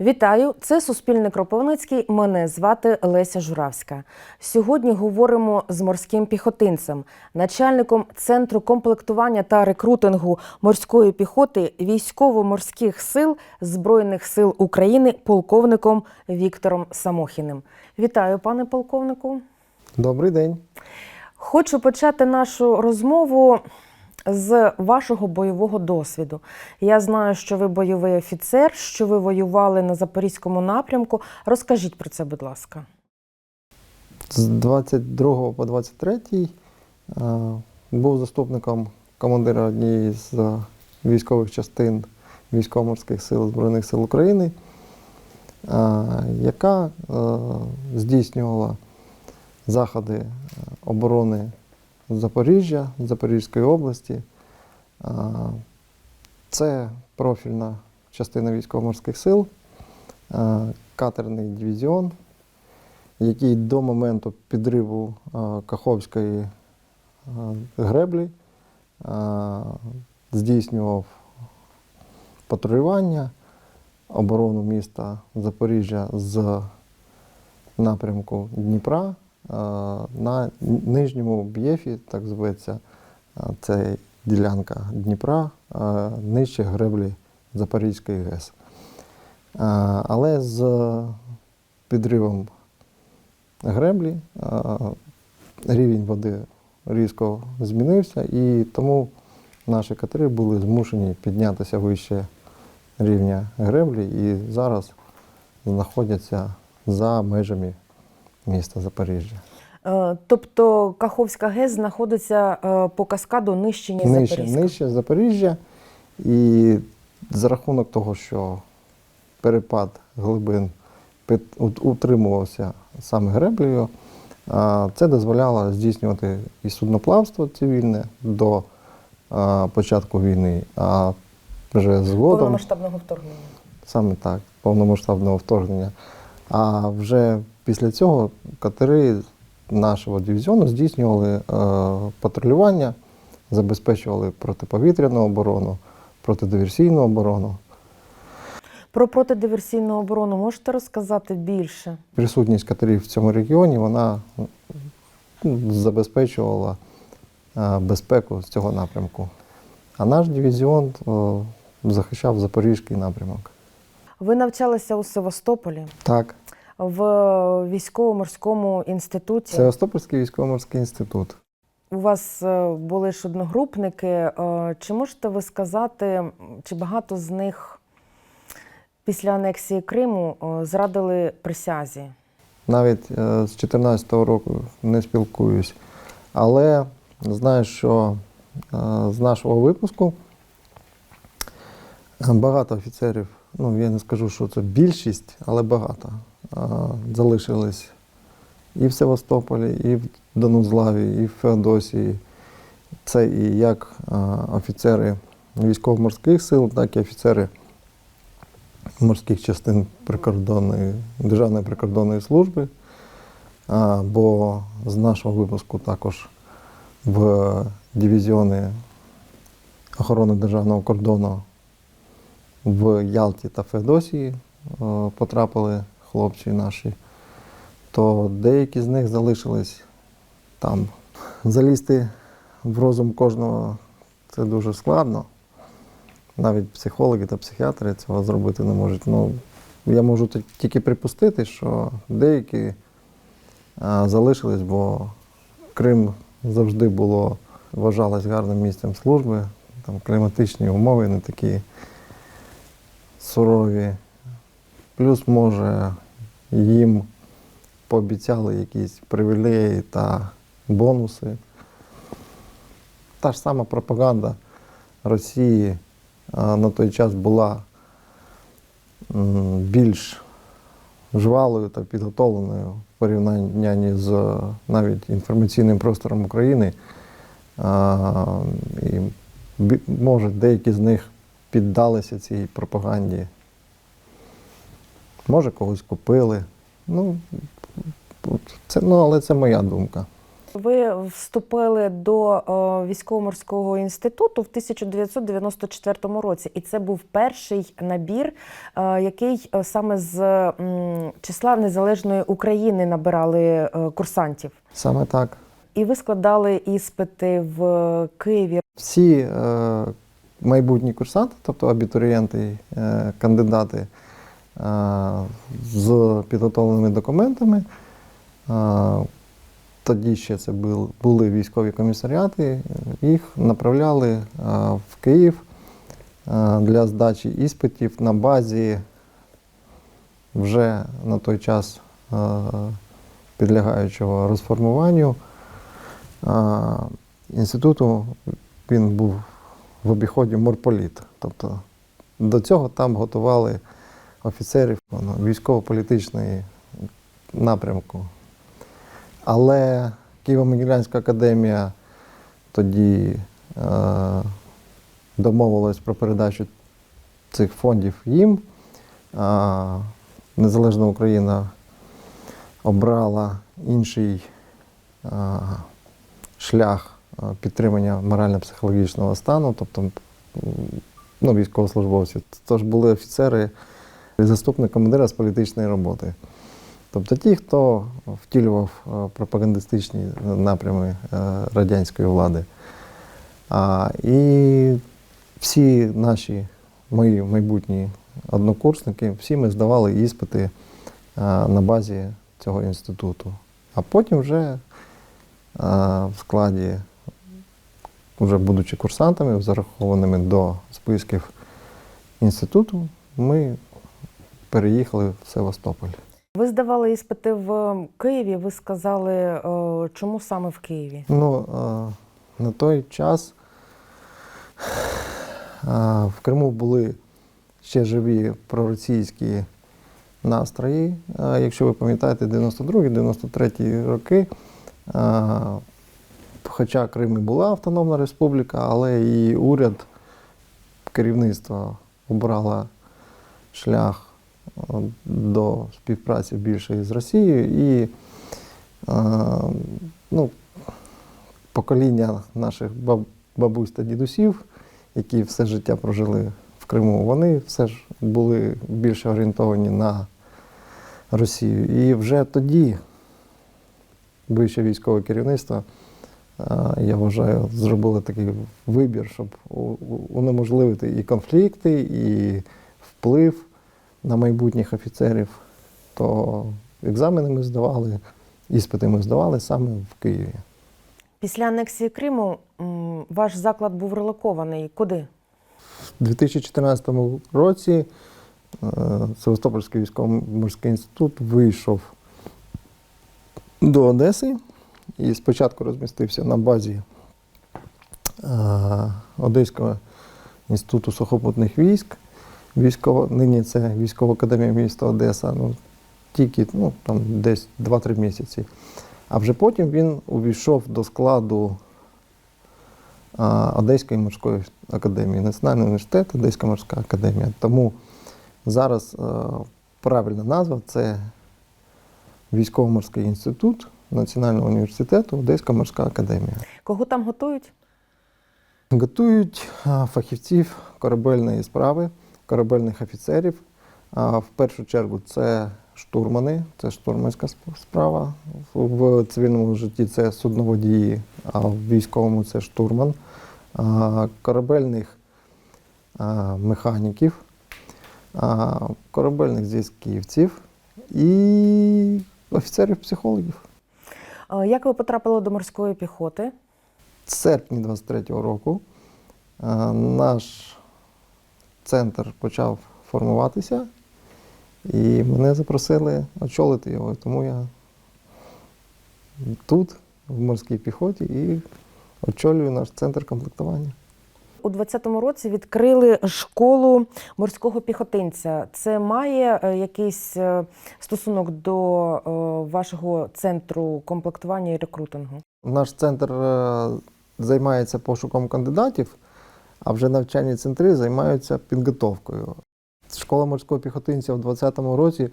Вітаю, це Суспільне Кропивницький. Мене звати Леся Журавська. Сьогодні говоримо з морським піхотинцем, начальником центру комплектування та рекрутингу морської піхоти військово-морських сил Збройних сил України, полковником Віктором Самохіним. Вітаю, пане полковнику. Добрий день. Хочу почати нашу розмову з вашого бойового досвіду. Я знаю, що ви бойовий офіцер, що ви воювали на Запорізькому напрямку. Розкажіть про це, будь ласка. З 22 по 23 е, був заступником командира однієї з е, військових частин військово-морських сил Збройних сил України, е, яка здійснювала заходи е, оборони Запоріжжя, Запорізької області. Це профільна частина військово-морських сил, катерний дивізіон, який до моменту підриву Каховської греблі здійснював патрулювання, оборону міста Запоріжжя з напрямку Дніпра на нижньому б'єфі, так зветься, е, це ділянка Дніпра, е, нижче греблі Запорізької ГЕС. Е, Але з підривом греблі е, рівень води різко змінився, і тому наші катери були змушені піднятися вище рівня греблі і зараз знаходяться за межами міста Запоріжжя. Е, Тобто Каховська ГЕС знаходиться е, по каскаду нижче, ніж Нижче, Запорізька. нижче Запоріжжя. І за рахунок того, що перепад глибин утримувався саме греблею, це дозволяло здійснювати і судноплавство цивільне до початку війни, а вже згодом повномасштабного вторгнення. саме так, повномасштабного вторгнення. А вже після цього катери нашого дивізіону здійснювали е, патрулювання, забезпечували протиповітряну оборону, протидиверсійну оборону. Про протидиверсійну оборону можете розказати більше? Присутність катерів в цьому регіоні вона забезпечувала е, безпеку з цього напрямку. А наш дивізіон е, захищав Запорізький напрямок. Ви навчалися у Севастополі Так, в військово-морському інституті. Севастопольський військово-морський інститут. У вас е, були ж одногрупники. Е, Чи можете ви сказати, чи багато з них після анексії Криму е, зрадили присязі? Навіть з 2014 року не спілкуюсь. Але знаю, що з нашого випуску багато офіцерів, ну я не скажу, що це більшість, але багато залишились і в Севастополі, і в Донузлаві, і в Феодосії. Це і як офіцери військово-морських сил, так і офіцери морських частин прикордонної Державної прикордонної служби. Бо з нашого випуску також в дивізіони охорони державного кордону в Ялті та Феодосії потрапили хлопці наші, то деякі з них залишились там. Залізти в розум кожного це дуже складно. Навіть психологи та психіатри цього зробити не можуть. Ну, я можу тільки припустити, що деякі а, залишились, бо Крим завжди було, вважалось гарним місцем служби. Там кліматичні умови не такі сурові. Плюс, може, їм пообіцяли якісь привілеї та бонуси. Та ж сама пропаганда Росії на той час була більш жвалою та підготовленою в порівнянні з е, навіть інформаційним простором України. І може деякі з них піддалися цій пропаганді. Може, когось купили. Ну, це, ну, але це моя думка. Ви вступили до е, військово-морського інституту в 1994 році, і це був перший набір, е, який е, саме з числа незалежної України набирали курсантів. Саме так. І ви складали іспити в Києві. Всі е, майбутні курсанти, тобто абітурієнти, е, кандидати з підготовленими документами, е, тоді ще це були військові комісаріати, їх направляли е, в Київ е, для здачі іспитів на базі вже на той час е, підлягаючого розформуванню. е, Інституту він був в обіході морполіт. Тобто до цього там готували офіцерів ну, військово-політичної напрямку. Але Києво-Могилянська академія тоді е, домовилась про передачу цих фондів їм. Незалежна Україна обрала інший е, шлях е, підтримання морально-психологічного стану, тобто ну, військовослужбовців. Тож були офіцери заступник командира з політичної роботи. Тобто ті, хто втілював е, пропагандистичні напрями е, радянської влади. А, і всі наші мої майбутні однокурсники, всі ми здавали іспити е, на базі цього інституту. А потім вже в складі, вже будучи курсантами, зарахованими до списків інституту, ми переїхали в Севастополь. Ви здавали іспити в Києві. Ви сказали, е, чому саме в Києві? Ну, на той час в Криму були ще живі проросійські настрої. Якщо ви пам'ятаєте, 92-93 роки, хоча Крим і була автономна республіка, але і уряд керівництва обрала шлях до співпраці більше з Росією і ну, покоління наших бабусь та дідусів, які все життя прожили в Криму, вони все ж були більше орієнтовані на Росію. І вже тоді вище військове керівництво, я вважаю, зробило такий вибір, щоб унеможливити і конфлікти, і вплив на майбутніх офіцерів. То екзамени ми здавали, іспити ми здавали саме в Києві. Після анексії Криму ваш заклад був релокований. Куди? У 2014 році е, Севастопольський військово-морський інститут вийшов до Одеси і спочатку розмістився на базі е, Одеського інституту сухопутних військ. Військово, нині це військова академія міста Одеса, ну, тільки ну, там, десь 2-3 місяці. А вже потім він увійшов до складу а, Одеської морської академії, Національний університет, Одеська морська академія. Тому зараз е, правильна назва це Військово-морський інститут Національного університету Одеська морська академія. Кого там готують? Готують а, фахівців корабельної справи, корабельних офіцерів. А, В першу чергу це штурмани, це штурманська справа. В цивільному житті це судноводії, а в військовому це штурман. А, Корабельних механіків, а, корабельних зв'язківців і офіцерів-психологів. Як ви потрапили до морської піхоти? В серпні 23-го року наш центр почав формуватися, і мене запросили очолити його. Тому я тут, в морській піхоті, і очолюю наш центр комплектування. У 20-му році відкрили школу морського піхотинця. Це має е, якийсь е, стосунок до е, вашого центру комплектування і рекрутингу? Наш центр займається пошуком кандидатів, а вже навчальні центри займаються підготовкою. Школа морського піхотинця в 2020 році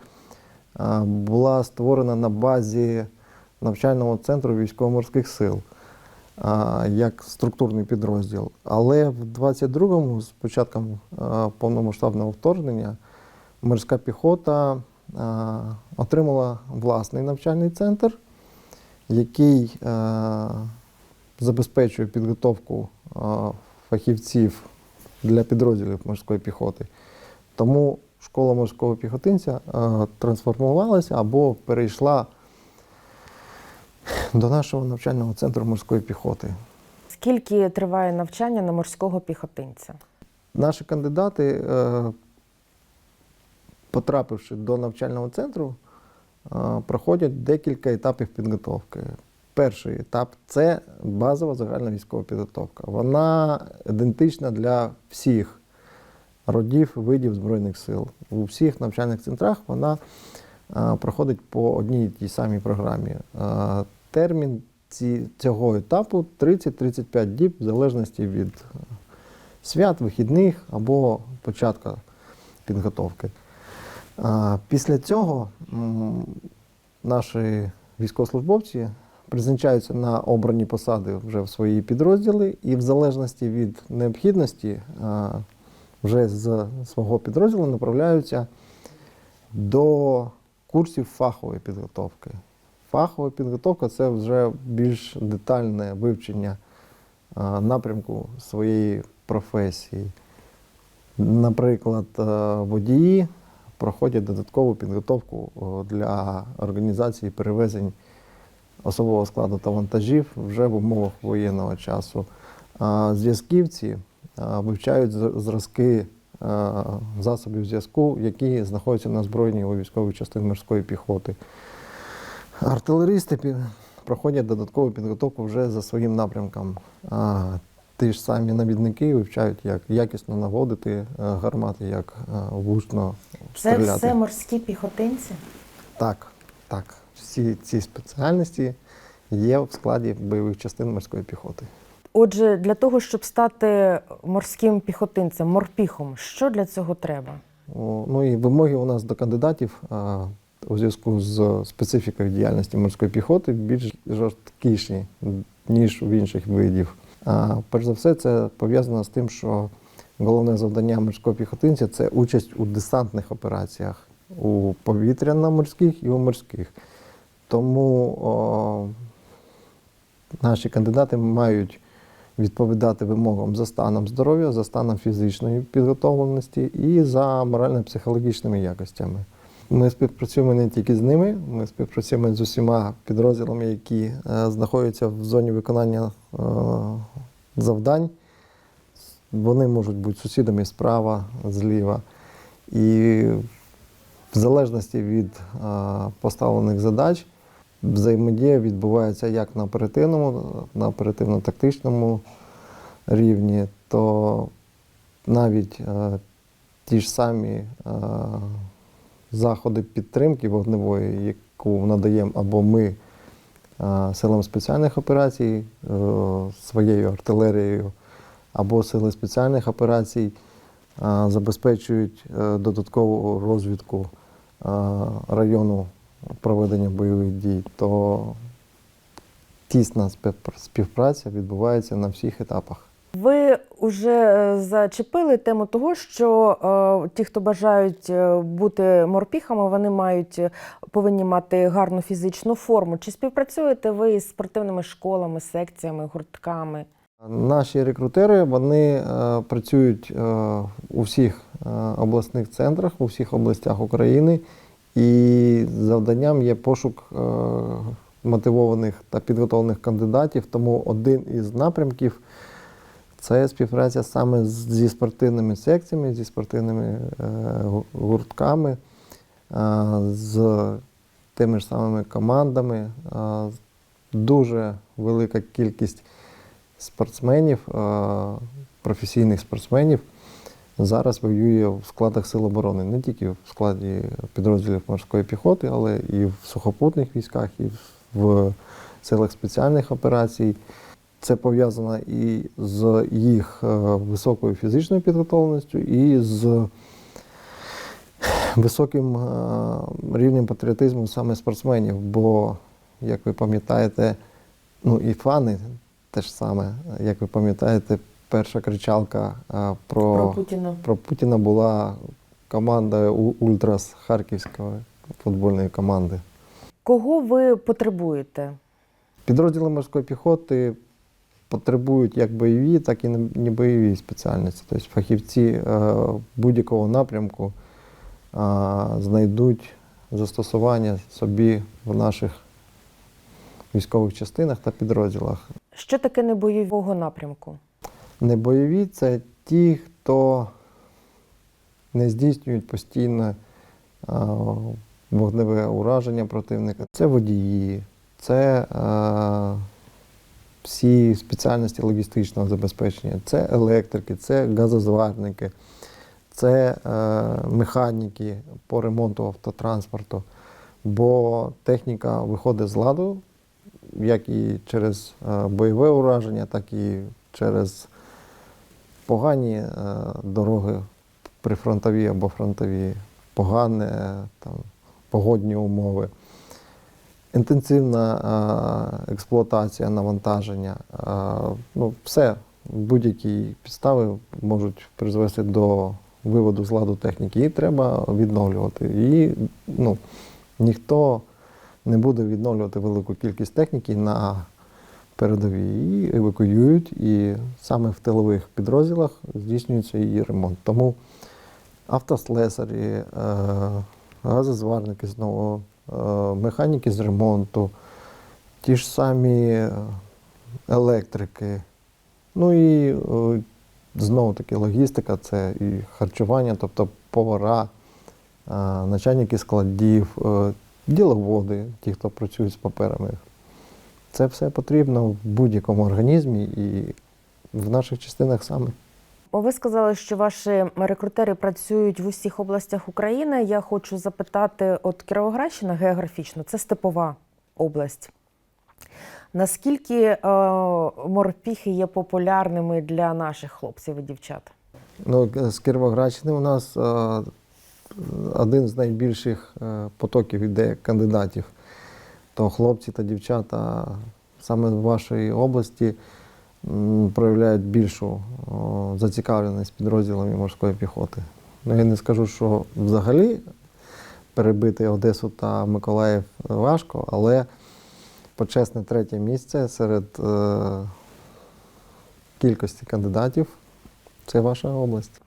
була створена на базі навчального центру військово-морських сил як структурний підрозділ. Але в 22-му, з початком повномасштабного вторгнення, морська піхота отримала власний навчальний центр, який забезпечує підготовку фахівців для підрозділів морської піхоти. Тому школа морського піхотинця трансформувалася або перейшла до нашого навчального центру морської піхоти. Скільки триває навчання на морського піхотинця? Наші кандидати, е, потрапивши до навчального центру, е, проходять декілька етапів підготовки. Перший етап це базова загальна військова підготовка. Вона ідентична для всіх родів, видів Збройних сил. У всіх навчальних центрах вона проходить по одній і тій самій програмі. Термін цього етапу 30-35 діб, в залежності від свят, вихідних або початку підготовки. Після цього наші військовослужбовці призначаються на обрані посади вже в свої підрозділи, і в залежності від необхідності вже з свого підрозділу направляються до курсів фахової підготовки. Фахова підготовка це вже більш детальне вивчення напрямку своєї професії. Наприклад, е, водії проходять додаткову підготовку для організації перевезень особового складу та вантажів вже в умовах воєнного часу. Зв'язківці вивчають зразки засобів зв'язку, які знаходяться на озброєнні у військових частин морської піхоти. Артилеристи проходять додаткову підготовку вже за своїм напрямком. Ті ж самі навідники вивчають, як якісно наводити гармати, як влучно Це стріляти. все морські піхотинці? Так, так. Всі ці спеціальності є в складі бойових частин морської піхоти. Отже, для того, щоб стати морським піхотинцем, морпіхом, що для цього треба? Ну і вимоги у нас до кандидатів у зв'язку з специфікою діяльності морської піхоти більш жорсткіші, ніж у інших видів. А, перш за все, це пов'язано з тим, що головне завдання морського піхотинця це участь у десантних операціях у повітряно-морських і у морських. Тому о, наші кандидати мають відповідати вимогам за станом здоров'я, за станом фізичної підготовленості і за морально-психологічними якостями. Ми співпрацюємо не тільки з ними, ми співпрацюємо з усіма підрозділами, які е, знаходяться в зоні виконання е, завдань. Вони можуть бути сусідами справа, зліва. І в залежності від е, поставлених задач взаємодія відбувається як на оперативному, на оперативно-тактичному рівні, то навіть е, ті ж самі е, заходи підтримки вогневої, яку надаємо або ми е, силам спеціальних операцій е, своєю артилерією, або сили спеціальних операцій е, забезпечують е, додаткову розвідку е, району проведення бойових дій, то тісна співпраця відбувається на всіх етапах. Ви вже зачепили тему того, що е, ті, хто бажають е, бути морпіхами, вони мають е, повинні мати гарну фізичну форму. Чи співпрацюєте ви із спортивними школами, секціями, гуртками? Наші рекрутери вони е, працюють е, у всіх е, обласних центрах, у всіх областях України, і завданням є пошук е, мотивованих та підготовлених кандидатів. Тому один із напрямків це співпраця саме зі спортивними секціями, зі спортивними е, гуртками, е, з тими ж самими командами. Дуже велика кількість спортсменів, професійних спортсменів зараз воює в складах Сил оборони, не тільки в складі підрозділів морської піхоти, але і в сухопутних військах, і в силах спеціальних операцій. Це пов'язано і з їх е, високою фізичною підготовленістю, і з високим е, рівнем патріотизму саме спортсменів, бо як ви пам'ятаєте, ну і фани теж саме, як ви пам'ятаєте, перша кричалка а, про, Про Путіна. про Путіна була команда Ультрас Харківської футбольної команди. Кого ви потребуєте? Підрозділи морської піхоти потребують як бойові, так і не- не бойові спеціальності. Тобто фахівці е, будь-якого напрямку е, знайдуть застосування собі в наших військових частинах та підрозділах. Що таке небойового напрямку? Небойові це ті, хто не здійснюють постійне вогневе ураження противника. Це водії, це е, всі спеціальності логістичного забезпечення, це електрики, це газозварники, це е, механіки по ремонту автотранспорту. Бо техніка виходить з ладу, як і через е, бойове ураження, так і через погані е, дороги прифронтові або фронтові, погані е, там, погодні умови, інтенсивна е, експлуатація навантаження. Ну, все, будь-які підстави можуть призвести до виводу з ладу техніки. І треба відновлювати. І ну, ніхто не буде відновлювати велику кількість техніки на передовій і евакуюють, і саме в тилових підрозділах здійснюється її ремонт. Тому автослесарі, е, газозварники знову, е, механіки з ремонту, ті ж самі е, електрики, ну і знову таки логістика, це і харчування, тобто повара, начальники складів, діловоди, ті, хто працюють з паперами. Це все потрібно в будь-якому організмі і в наших частинах саме. Ви сказали, що ваші рекрутери працюють в усіх областях України. Я хочу запитати: от Кіровоградщина географічно це степова область. Наскільки е, морпіхи є популярними для наших хлопців і дівчат? Ну, з Кіровоградщини у нас е, один з найбільших е, потоків іде кандидатів. То хлопці та дівчата саме в вашій області проявляють більшу зацікавленість підрозділами морської піхоти. Ну, я не скажу, що взагалі перебити Одесу та Миколаїв важко, але почесне третє місце серед е, кількості кандидатів це ваша область.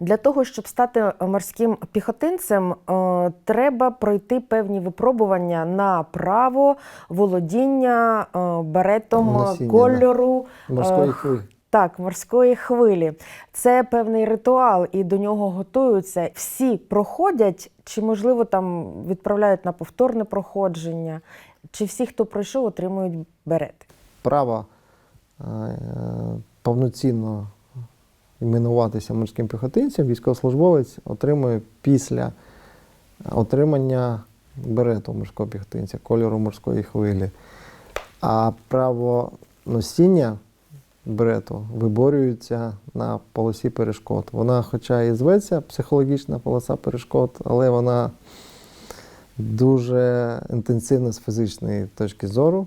Для того, щоб стати морським піхотинцем, е, треба пройти певні випробування на право володіння е, беретом Носіння, кольору Морської е, хвилі. Так, морської хвилі. Це певний ритуал, і до нього готуються. Всі проходять, чи, можливо, там відправляють на повторне проходження, чи всі, хто пройшов, отримують берети. Право е, повноцінно іменуватися морським піхотинцем військовослужбовець отримує після отримання берету морського піхотинця, кольору морської хвилі. А право носіння берету виборюється на полосі перешкод. Вона, хоча і зветься психологічна полоса перешкод, але вона дуже інтенсивна з фізичної точки зору.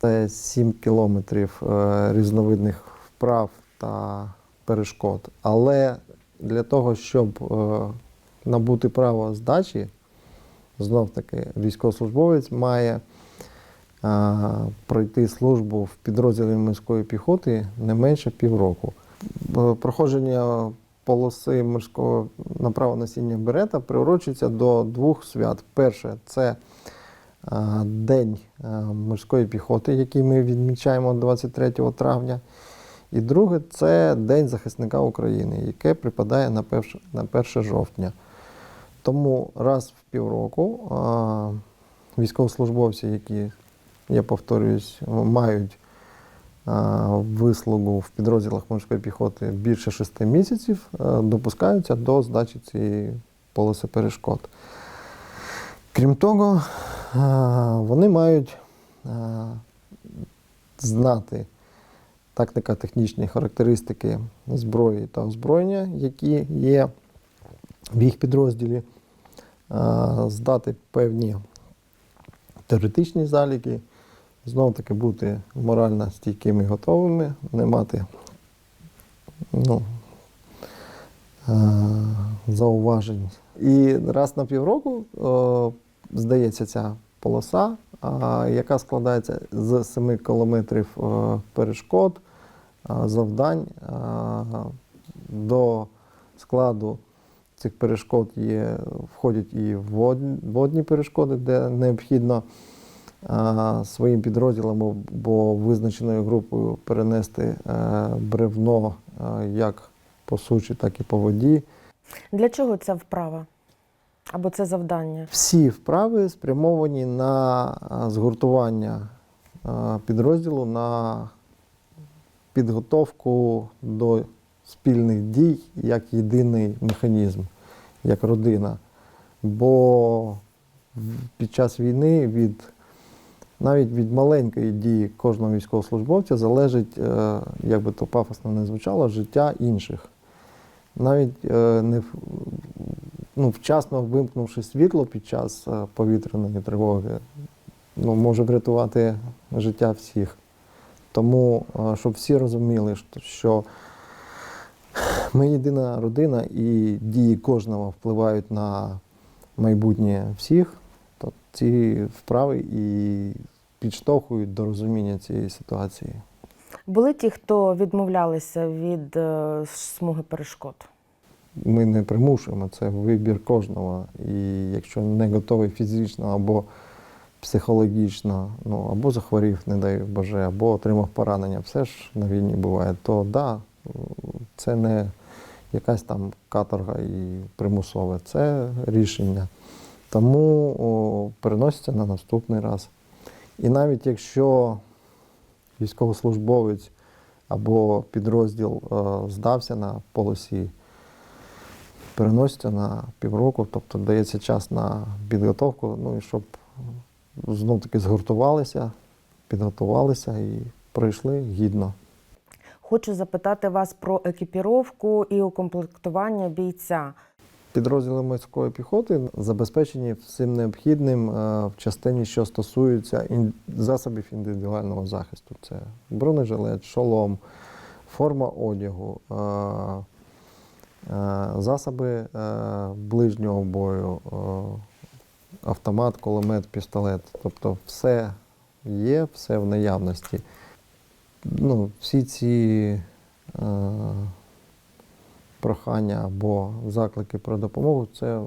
Це 7 кілометрів е, різновидних вправ та перешкод. Але для того, щоб е, набути право здачі, знов таки військовослужбовець має е, пройти службу в підрозділі морської піхоти не менше півроку. Е, Проходження полоси морського направо носіння берета приурочується до двох свят. Перше це День морської піхоти, який ми відмічаємо 23 травня. І друге це День захисника України, яке припадає на 1, на 1 жовтня. Тому раз в півроку а, військовослужбовці, які, я повторююсь, мають а, вислугу в підрозділах морської піхоти більше 6 місяців, а, допускаються до здачі цієї полоси перешкод. Крім того, а, вони мають а, знати тактико-технічні характеристики зброї та озброєння, які є в їх підрозділі, здати певні теоретичні заліки. Знову таки бути морально стійкими і готовими, не мати ну, зауважень. І раз на півроку здається ця полоса, яка складається з 7 кілометрів перешкод, завдань. Е, До складу цих перешкод є, входять і водні перешкоди, де необхідно е, своїм підрозділом або визначеною групою перенести е, бревно е, як по суші, так і по воді. Для чого ця вправа? Або це завдання? Всі вправи спрямовані на е, згуртування е, підрозділу, на підготовку до спільних дій як єдиний механізм, як родина. Бо під час війни від навіть від маленької дії кожного військовослужбовця залежить, е, як би то пафосно не звучало, життя інших. Навіть е, не ну, вчасно вимкнувши світло під час е, повітряної тривоги, ну, може врятувати життя всіх. Тому, е, щоб всі розуміли, що- ми єдина родина і дії кожного впливають на майбутнє всіх, то ці вправи і підштовхують до розуміння цієї ситуації. Були ті, хто відмовлялися від е, смуги перешкод? Ми не примушуємо, це вибір кожного. І якщо не готовий фізично або психологічно, ну або захворів, не дай Боже, або отримав поранення, все ж на війні буває, то да, це не якась там каторга і примусове, це рішення. Тому о, переноситься на наступний раз. І навіть якщо військовослужбовець або підрозділ е, здався на полосі, переноситься на півроку, тобто дається час на підготовку, ну і щоб знов таки згуртувалися, підготувалися і пройшли гідно. Хочу запитати вас про екіпіровку і укомплектування бійця. Підрозділи морської піхоти забезпечені всім необхідним е, в частині, що стосується засобів індивідуального захисту. Це бронежилет, шолом, форма одягу, е, е, засоби ближнього бою, автомат, кулемет, пістолет. Тобто все є, все в наявності. Ну, всі ці е, прохання або заклики про допомогу, це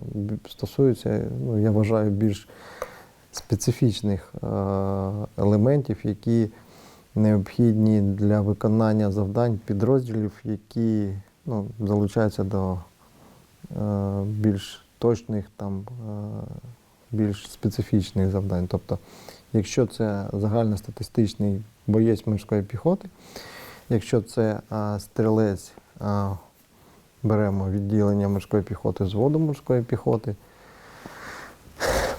стосується, ну, я вважаю, більш специфічних е, елементів, які необхідні для виконання завдань підрозділів, які ну, залучаються до е, більш точних, там, е, більш специфічних завдань. Тобто, якщо це загальностатистичний боєць морської піхоти, якщо це е, стрілець, е, беремо відділення морської піхоти з воду морської піхоти,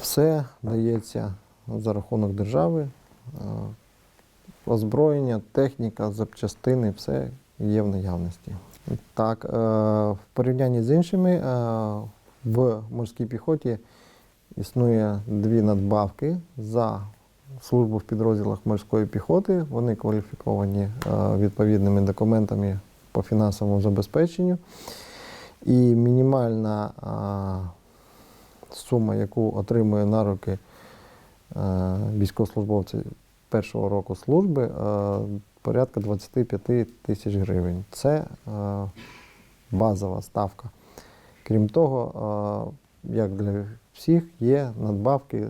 все дається за рахунок держави. Е, Озброєння, техніка, запчастини, все є в наявності. Так, е, в порівнянні з іншими, е, в морській піхоті існує дві надбавки за службу в підрозділах морської піхоти. Вони кваліфіковані е, відповідними документами по фінансовому забезпеченню. І мінімальна сума, яку отримує на руки е, військовослужбовці першого року служби, е, порядка 25 тисяч гривень. Це е, базова ставка. Крім того, е, як для всіх, є надбавки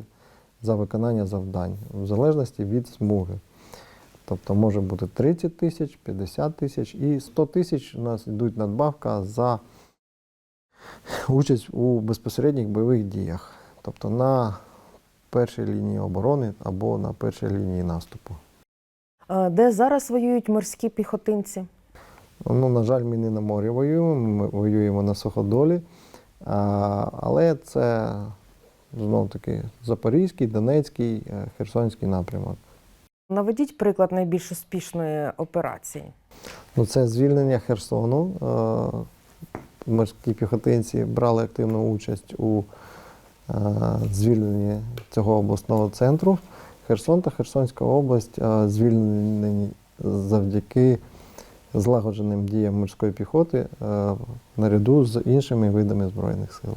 за виконання завдань в залежності від смуги. Тобто може бути 30 тисяч, 50 тисяч і 100 тисяч у нас йдуть надбавка за участь у безпосередніх бойових діях. Тобто на першій лінії оборони або на першій лінії наступу. Де зараз воюють морські піхотинці? Ну, на жаль, ми не на морі воюємо, ми воюємо на суходолі. Але це знов таки Запорізький, Донецький, е, Херсонський напрямок. Наведіть приклад найбільш успішної операції. Ну, це звільнення Херсону. Е, Морські піхотинці брали активну участь у е, звільнені цього обласного центру. Херсон та Херсонська область звільнені завдяки злагодженим діям морської піхоти наряду з іншими видами Збройних сил.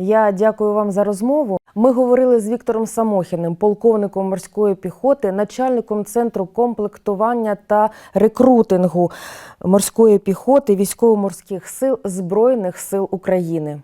Я дякую вам за розмову. Ми говорили з Віктором Самохіним, полковником морської піхоти, начальником центру комплектування та рекрутингу морської піхоти військово-морських сил Збройних сил України.